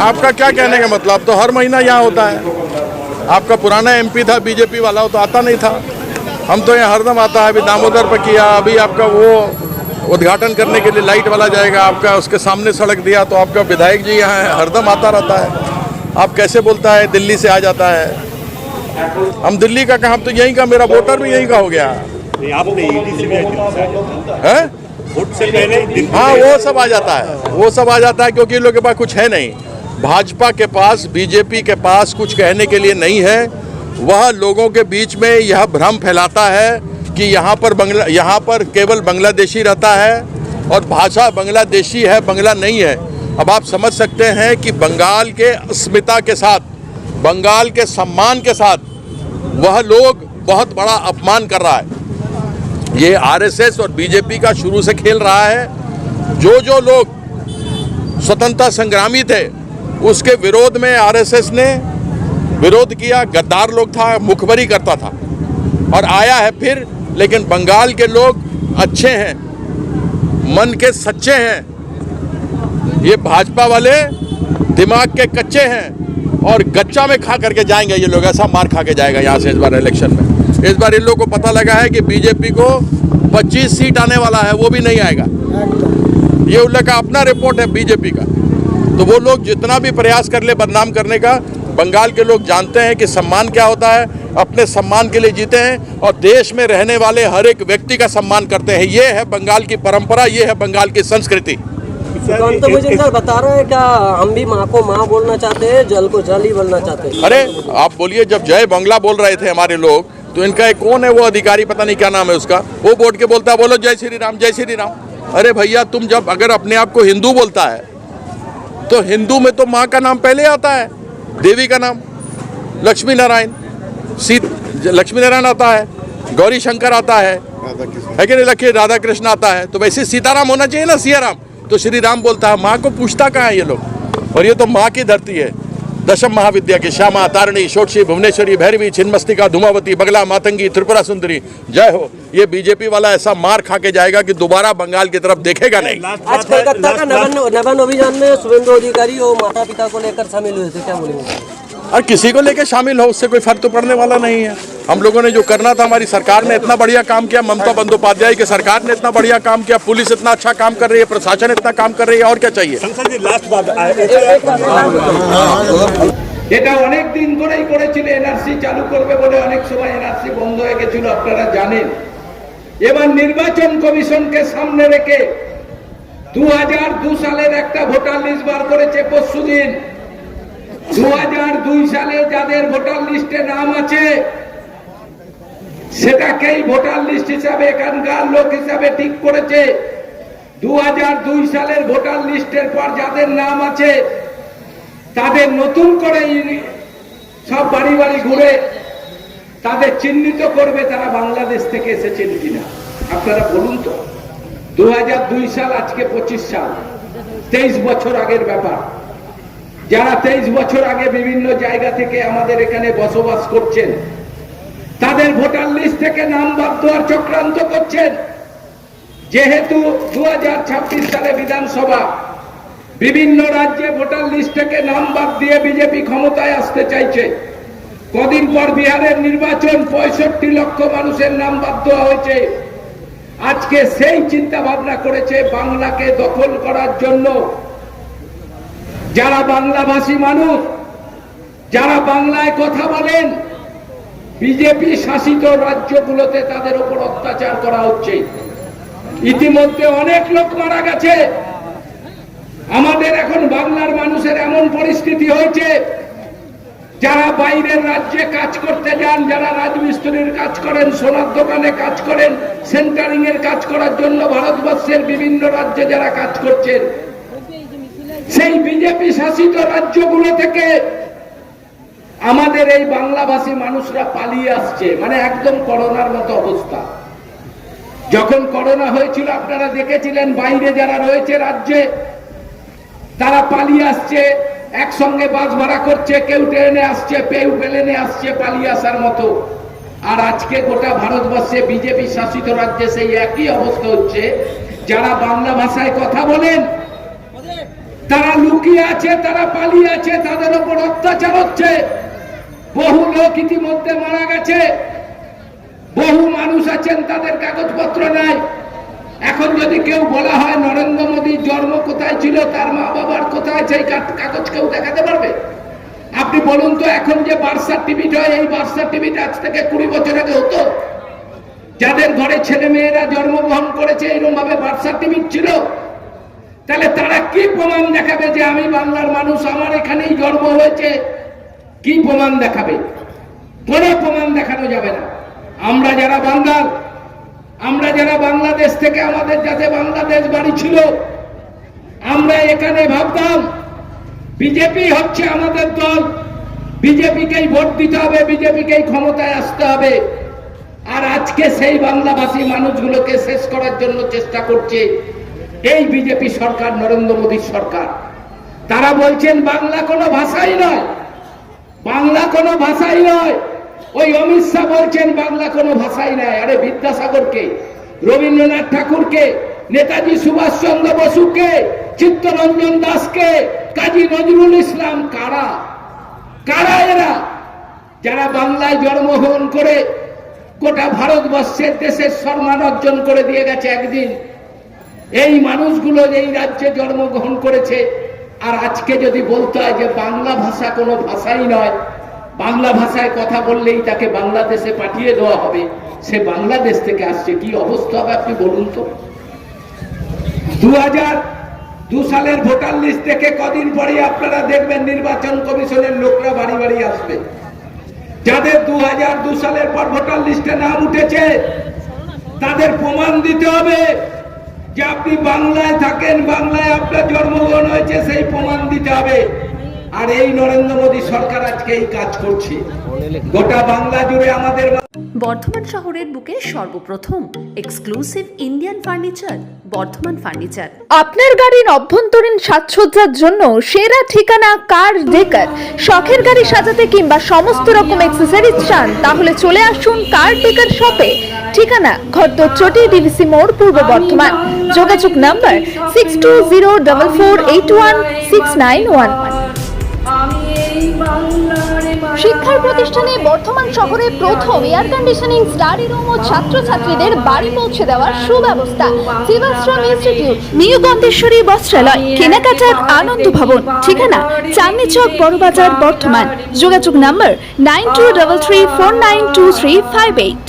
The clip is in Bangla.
आपका क्या कहने का मतलब? तो हर महीना यहाँ होता है। आपका पुराना एमपी था बीजेपी वाला वो तो आता नहीं था। हम तो यहाँ हरदम आता है अभी दामोदर पर किया अभी आपका वो उद्घाटन करने के लिए लाइट वाला जाएगा आपका उसके सामने सड़क दिया तो आपका विधायक जी यहाँ है हरदम आता रहता है। आप कैसे बोलता है दिल्ली से आ जाता है। हम दिल्ली का कहा तो यहीं का मेरा वोटर भी यहीं का हो गया। आपने ईडी से भी जाता है। है? वोट से पहले हाँ वो सब आ जाता है। वो सब आ जाता है क्योंकि इन लोगों के पास कुछ है नहीं। भाजपा के पास, बीजेपी के पास कुछ कहने के लिए नहीं है। वह लोगों के बीच में यह भ्रम फैलाता है कि यहाँ पर बंगला, यहाँ पर केवल बांग्लादेशी रहता है और भाषा बांग्लादेशी है, बंगला नहीं है। अब आप समझ सकते हैं कि बंगाल के अस्मिता के साथ, बंगाल के सम्मान के साथ वह लोग बहुत बड़ा अपमान कर रहा है। ये आरएसएस और बीजेपी का शुरू से खेल रहा है। जो जो लोग स्वतंत्रता संग्रामी थे उसके विरोध में आरएसएस ने विरोध किया, गद्दार लोग था, मुखबरी करता था। और आया है फिर, लेकिन बंगाल के लोग अच्छे हैं, मन के सच्चे हैं। ये भाजपा वाले दिमाग के कच्चे हैं और गच्चा में खा करके जाएँगे ये लोग, ऐसा मार खा के जाएगा यहाँ से इस बार इलेक्शन में। इस बार इन लोगों को पता लगा है कि बीजेपी को 25 सीट आने वाला है, वो भी नहीं आएगा। ये उन लोग का अपना रिपोर्ट है बीजेपी का। तो वो लोग जितना भी प्रयास कर ले बदनाम करने का बंगाल के लोग जानते हैं कि सम्मान क्या होता है अपने सम्मान के लिए जीते हैं और देश में रहने वाले हर एक व्यक्ति का सम्मान करते हैं। ये है बंगाल की परंपरा ये है बंगाल की संस्कृति। सुकांत मुझे बता रहे हैं क्या हम भी माँ को माँ बोलना चाहते हैं जल को जल ही बोलना चाहते हैं? अरे आप बोलिए जब जय बंगला बोल रहे थे हमारे लोग तो इनका एक कौन है वो अधिकारी पता नहीं क्या नाम है उसका वो बोर्ड के बोलता है बोलो जय श्री राम जय श्री राम। अरे भैया तुम जब अगर अपने आप को हिंदू बोलता है तो हिंदू में तो माँ का नाम पहले आता है, देवी का नाम लक्ष्मी नारायण सीत लक्ष्मी नारायण आता है गौरी शंकर आता है है कि नहीं लक्ष्मी? राधा कृष्ण आता है। तो वैसे सीताराम होना चाहिए ना, सियाराम? तो श्री राम बोलता है, माँ को पूछता कहाँ है ये लोग? और ये तो माँ की धरती है। दशम महाविद्या की श्यामा तारणी शोक्षी भुवनेश्वरी भैरवी छिन्मस्तिका धुमावती बगला मातंगी त्रिपुरा सुंदरी। जय हो। ये बीजेपी वाला ऐसा मार खा के जाएगा कि दोबारा बंगाल की तरफ़ देखेगा नहीं। आज कलकत्ता का नवन नवन अभियान में शुभेंदु अधिकारी और माता पिता को लेकर शामिल हुए थे क्या बोलेंगे? और किसी को लेकर शामिल हो उससे कोई फ़र्क तो पड़ने वाला नहीं है। हम लोगों ने जो करना था हमारी सरकार ने इतना बढ़िया काम किया ममता बंदोपाध्याय की सरकार ने इतना बढ़िया काम किया पुलिस इतना अच्छा काम कर रही है प्रशासन इतना काम कर रही है और क्या चाहिए संसद जी लास्ट बात এটা অনেক দিন ধরেই করেছিল এনআরসি চালু করবে বলে অনেক সময় এনআরসি বন্ধ হয়ে গেছিল আপনারা জানেন এবার নির্বাচন কমিশনকে সামনে রেখে দু হাজার দু সালের একটা ভোটার লিস্ট বার করেছে পরশু দিন দু হাজার দুই সালে যাদের ভোটার লিস্টে নাম আছে সেটাকেই ভোটার লিস্ট হিসাবে এখানকার লোক হিসাবে ঠিক করেছে। দু হাজার দুই সালের ভোটার লিস্টের পর যাদের নাম আছে, তাদের নতুন করে সব বাড়ি বাড়ি ঘুরে তাদের চিহ্নিত করবে তারা বাংলাদেশ থেকে এসেছেন কিনা। আপনারা বলুন তো দু সাল, আজকে পঁচিশ সাল, তেইশ বছর আগের ব্যাপার। যারা তেইশ বছর আগে বিভিন্ন জায়গা থেকে আমাদের এখানে বসবাস করছেন তাদের ভোটার লিস্ট থেকে নাম বাদ দেওয়ার চক্রান্ত করছেন। যেহেতু দু হাজার ছাব্বিশ সালে বিধানসভা, বিভিন্ন রাজ্যে ভোটার লিস্ট থেকে নাম বাদ দিয়ে বিজেপি ক্ষমতায় আসতে চাইছে। কদিন পর বিহারের নির্বাচন, পঁয়ষট্টি লক্ষ মানুষের নাম বাদ দেওয়া হয়েছে। আজকে সেই চিন্তা ভাবনা করেছে বাংলাকে দখল করার জন্য। যারা বাংলাভাষী মানুষ, যারা বাংলায় কথা বলেন বিজেপি শাসিত রাজ্যগুলোতে তাদের উপর অত্যাচার করা হচ্ছে। ইতিমধ্যে অনেক লোক মারা গেছে। আমাদের এখন বাংলার মানুষের এমন পরিস্থিতি হয়েছে, যারা বাইরের রাজ্যে কাজ করতে যান, যারা রাজমিস্ত্রির কাজ করেন, সোনার দোকানে কাজ করেন সেন্টারিং এর কাজ করার জন্য ভারতবর্ষের বিভিন্ন রাজ্যে যারা কাজ করছেন। সেই বিজেপি শাসিত রাজ্যগুলো থেকে আমাদের এই বাংলাভাষী মানুষরা পালিয়ে আসছে মানে একদম করোনার মতো অবস্থা। যখন করোনা হয়েছিল, আপনারা দেখেছিলেন, বাইরে যারা রয়েছে রাজ্যে, তারা পালিয়ে আসছে, একসঙ্গে বাস ভাড়া করছে, কেউ ট্রেনে আসছে, কেউ প্লেনে আসছে পালিয়ে আসার মতো। আর আজকে গোটা ভারতবর্ষে বিজেপি শাসিত রাজ্যে সেই একই অবস্থা হচ্ছে, যারা বাংলা ভাষায় কথা বলেন, তারা লুকিয়ে আছে, তারা পালিয়ে আছে, তাদের উপর অত্যাচার হচ্ছে। বহু লোক ইতিমধ্যে মারা গেছে। বহু মানুষ আছেন, তাদের কাগজপত্র নাই। এখন যদি কেউ বলা হয়, নরেন্দ্র মোদীর জন্ম কোথায় ছিল, তার মা বাবার কোথায় সেই কাগজ কেউ দেখাতে পারবে? আপনি বলুন তো, এখন যে বার্থ সার্টিফিকেট হয় এই বার্থ সার্টিফিকেট আজ থেকে কুড়ি বছর আগে হতো। যাদের ঘরে ছেলে মেয়েরা জন্মগ্রহণ করেছে এরকম ভাবে বার্থ সার্টিফিকেট ছিল। তাহলে তারা কি প্রমাণ দেখাবে যে আমি বাংলার মানুষ? আমার এখানেই জন্ম হয়েছে। কি প্রমাণ দেখাবে? কোনো প্রমাণ দেখানো যাবে না। আমরা যারা বাঙ্গাল আমরা যারা বাংলাদেশ থেকে আমাদের যাতে বাংলাদেশ বাড়ি ছিল, আমরা এখানে ভাবতাম বিজেপি হচ্ছে আমাদের দল। বিজেপিকেই ভোট দিতে হবে বিজেপিকেই ক্ষমতায় আসতে হবে। আর আজকে সেই বাংলাভাষী মানুষগুলোকে শেষ করার জন্য চেষ্টা করছে এই বিজেপি সরকার, নরেন্দ্র মোদীর সরকার। তারা বলছেন, বাংলা কোনো ভাষাই নয়। বাংলা কোনো ভাষাই নয়। ওই অমিত শাহ বলছেন, বাংলা কোনো ভাষাই নয় আরে বিদ্যাসাগরকে, রবীন্দ্রনাথ ঠাকুরকে, নেতাজি সুভাষচন্দ্র বসুকে, চিত্তরঞ্জন দাসকে, কাজী নজরুল ইসলাম কারা? কারা এরা? যারা বাংলায় জন্মগ্রহণ করে গোটা ভারতবর্ষের দেশের সম্মান অর্জন করে দিয়ে গেছে একদিন। এই মানুষগুলো এই রাজ্যে জন্মগ্রহণ করেছে আর আজকে যদি বলতে হয় যে বাংলা ভাষা কোনো ভাষাই নয়, বাংলা ভাষায় কথা বললেই তাকে বাংলাদেশে পাঠিয়ে দেওয়া হবে। সে বাংলাদেশ থেকে আসছে, কি অবস্থা হবে আপনি বলুন তো? দু দু সালের ভোটার লিস্ট থেকে কদিন পরে আপনারা দেখবেন নির্বাচন কমিশনের লোকরা বাড়ি বাড়ি আসবে। যাদের দু হাজার দু সালের পর ভোটার লিস্টে নাম উঠেছে, তাদের প্রমাণ দিতে হবে যে আপনি বাংলায় থাকেন, বাংলায় আপনার সেই প্রমাণ দিতে হবে। আর এই নরেন্দ্র মোদী সরকার আজকে এই কাজ করছে। গোটা বাংলা জুড়ে আমাদের বর্ধমান শহরের বুকে সর্বপ্রথম exclusive Indian furniture Bardhaman furniture আপনার গাড়ির অভ্যন্তরীণ সাজসজ্জার জন্য সেরা ঠিকানা কার ডেকার? শখের গাড়ি সাজাতে কিংবা সমস্ত রকম অ্যাক্সেসরিজ চান তাহলে চলে আসুন কার ডেকার শপে ঠিকানা ঘরদচটি ডিভিসি মোড় পূর্ব বর্ধমান। যোগাযোগ number six two zero double four eight one six nine one শিক্ষার প্রতিষ্ঠানে বর্ধমান শহরে প্রথম এয়ার কন্ডিশনিং স্টাডি রুম ও ছাত্রছাত্রীদের বাড়ি পৌঁছে দেওয়ার সুব্যবস্থা। শিবাশ্রম ইনস্টিটিউট নিউ গন্ধেশ্বরী বস্ত্রালয়, কেনাকাটার আনন্দ ভবন। ঠিকানা, চাঁদনি চক, বড়বাজার, বর্ধমান। যোগাযোগ number nine two double three four nine two three five eight.